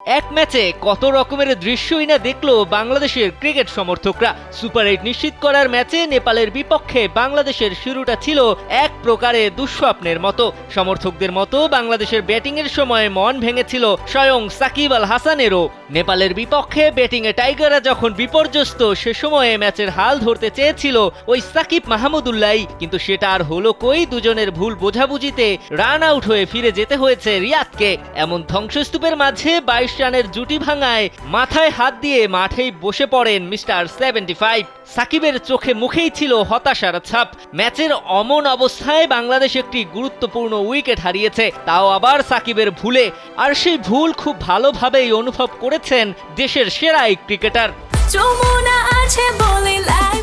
এক ম্যাচে কত রকমের দৃশ্যই না দেখল বাংলাদেশের ক্রিকেট সমর্থকরা। সুপার এইট নিশ্চিত করার ম্যাচে নেপালের বিপক্ষে বাংলাদেশের শুরুটা ছিল এক প্রকারে দুঃস্বপ্নের মতো। সমর্থকদের মতো বাংলাদেশের ব্যাটিংয়ের সময় মন ভেঙেছিল স্বয়ং সাকিব আল হাসানেরও। নেপালের বিপক্ষে ব্যাটিংয়ে টাইগাররা যখন বিপর্যস্ত, সে সময়ে ম্যাচের হাল ধরতে চেয়েছিল ওই সাকিব মাহমুদুল্লাহ কিন্তু সেটা আর হলো কই দুজনের ভুল বোঝাবুঝিতে রান আউট হয়ে ফিরে যেতে হয়েছে রিয়াদকে। এমন ধ্বংসস্তূপের মাঝে বাইশ রানের জুটি ভাঙায় মাথায় হাত দিয়ে মাঠেই বসে পড়েন মিস্টার সেভেন্টি ফাইভ। সাকিবের চোখে মুখেই ছিল হতাশার ছাপ। ম্যাচের অমন অবস্থায় বাংলাদেশ একটি গুরুত্বপূর্ণ উইকেট হারিয়েছে, তাও আবার সাকিবের ভুলে। আর সেই ভুল খুব ভালোভাবেই অনুভব করেছেন দেশের সেরা এক ক্রিকেটার। যমুনা আছে বলে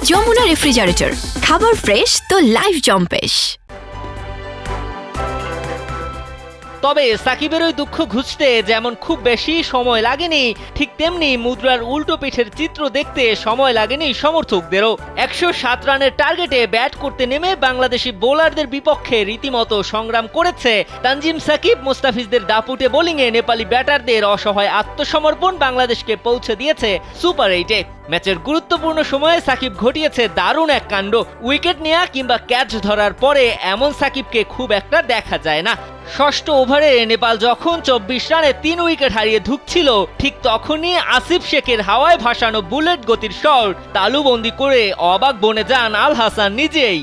যমুনা রেফ্রিজারেটর খাবার ফ্রেশ তো লাইফ জম্পেশ। তবে সাকিবের ওই দুঃখ ঘুচতে যেমন খুব বেশি সময় লাগেনি, ঠিক তেমনি মুদ্রার উল্টো পিঠের চিত্র দেখতে সময় লাগেনি সমর্থকদেরও। একশো সাত রানের টার্গেটে ব্যাট করতে নেমে বাংলাদেশি বোলারদের বিপক্ষে রীতিমতো সংগ্রাম করেছে তানজিম সাকিব, মুস্তাফিজদের দাপুটে বোলিংয়ে নেপালি ব্যাটারদের অসহায় আত্মসমর্পণ বাংলাদেশকে পৌঁছে দিয়েছে সুপার এইটে। ম্যাচের গুরুত্বপূর্ণ সময়ে সাকিব ঘটিয়েছে দারুণ এক কাণ্ড, উইকেট নেওয়া কিংবা ক্যাচ ধরার পরে এমন সাকিবকে খুব একটা দেখা যায় না। ষষ্ঠ ওভারে নেপাল যখন চব্বিশ রানে তিন উইকেট হারিয়ে ধুকছিল, ঠিক তখনই আসিফ শেখের হাওয়ায় ভাসানো বুলেট গতির শট তালুবন্দি করে অবাক বনে যান আল হাসান নিজেই।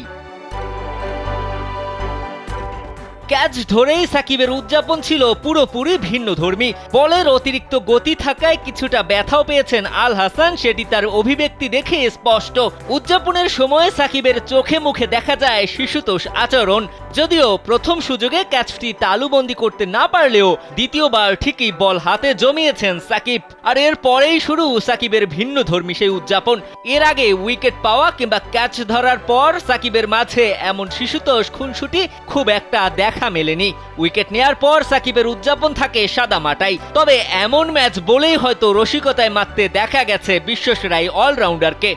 ক্যাচ ধরেই সাকিবের উদযাপন ছিল পুরোপুরি ভিন্ন ধর্মী। বলের অতিরিক্ত গতি থাকায় কিছুটা ব্যথাও পেয়েছেন আল হাসান, সেটি তার অভিব্যক্তি দেখে স্পষ্ট। উদযাপনের সময় সাকিবের চোখে মুখে দেখা যায় শিশুতোষ আচরণ। যদিও প্রথম সুযোগে ক্যাচটি তালুবন্দি করতে না পারলেও দ্বিতীয়বার ঠিকই বল হাতে জমিয়েছেন সাকিব। আর এর পরেই শুরু সাকিবের ভিন্ন ধর্মী সেই উদযাপন। এর আগে উইকেট পাওয়া কিংবা ক্যাচ ধরার পর সাকিবের মাঝে এমন শিশুতোষ খুনসুটি খুব একটা দেখা মেলেনি। উইকেট নেয়ার পর সাকিবের উদযাপন থাকে সাদা মাটাই। তবে এমন ম্যাচ বলেই হয়তো রসিকতায় মারতে দেখা গেছে বিশ্বসেরাই অলরাউন্ডারকে।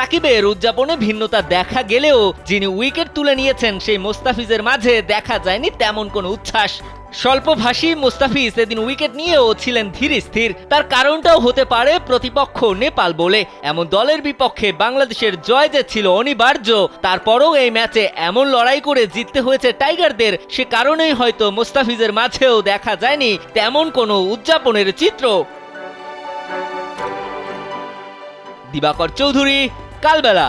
সাকিবের উদযাপনে ভিন্নতা দেখা গেলেও যিনি উইকেট তুলে নিয়েছেন, সেই মোস্তাফিজের মাঝে দেখা যায়নি তেমন কোনো উচ্ছ্বাস। স্বল্পভাষী মুস্তাফিজ এদিন উইকেট নিয়েও ছিলেন ধীর স্থির। তার কারণটাও হতে পারে প্রতিপক্ষ নেপাল বলে। এমন দলের বিপক্ষে বাংলাদেশের জয় যে ছিল অনিবার্য, তারপরও এই ম্যাচে এমন লড়াই করে জিততে হয়েছে টাইগারদের, সে কারণেই হয়তো মুস্তাফিজের মাঝেও দেখা যায়নি তেমন কোনো উদযাপনের চিত্র। দিবাকর চৌধুরী কালবেলা।